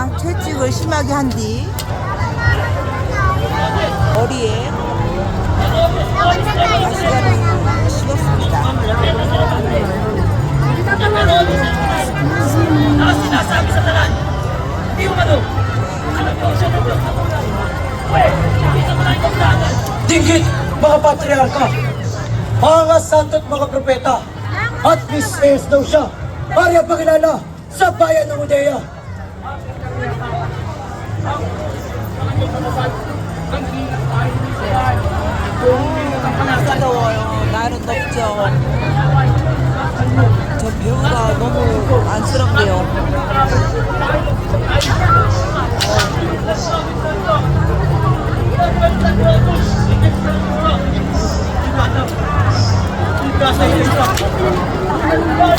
배우가 채찍을 심하게 한 뒤 머리에 가시가를 씌웠습니다. Dinggit, mga patriarka, mga santo at mga propeta, at Mrs. daw siya, para pakilala sa bayan ng Udea. 너무 싸더워요. 날은 덥죠. 저 배우가 너무 안쓰럽네요. 어.